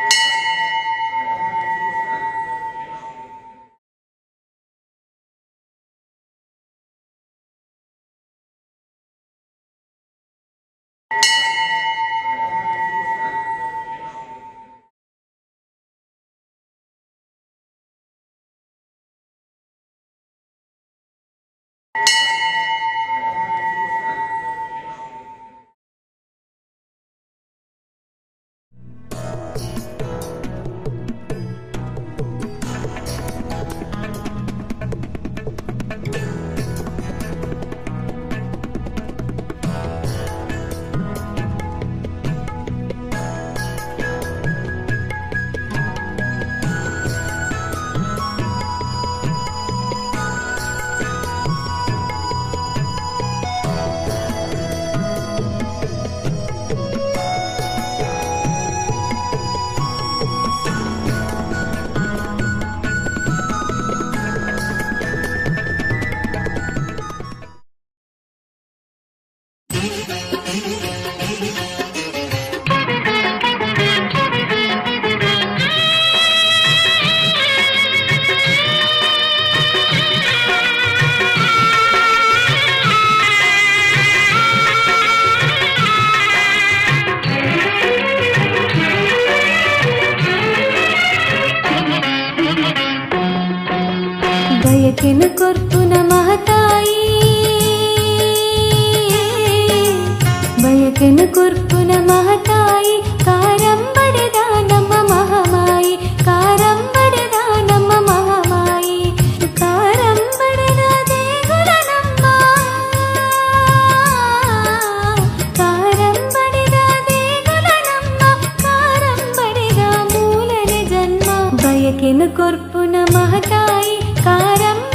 you దయకిన core ಕೆನು ಕುರ್ಕುನ ಮಹತಾಯಿ ಕಾರಂಬಡದ ನಮ್ಮ ಮಹಮಾಯಿ ಕಾರಂಬಡದ ನಮ್ಮ ಮಹಮಾಯಿ ಕಾರಂಬಡದ ದೇಗುಲ ನಮ್ಮ ಕಾರಂಬಡದ ದೇಗುಲ ನಮ್ಮ ಕಾರಂಬಡದ ಮೂಲನ ಜನ್ಮ ಬಯಕೆನು ಕೊರ್ಪುನ ಮಹತಾಯಿ ಕಾರಂಬ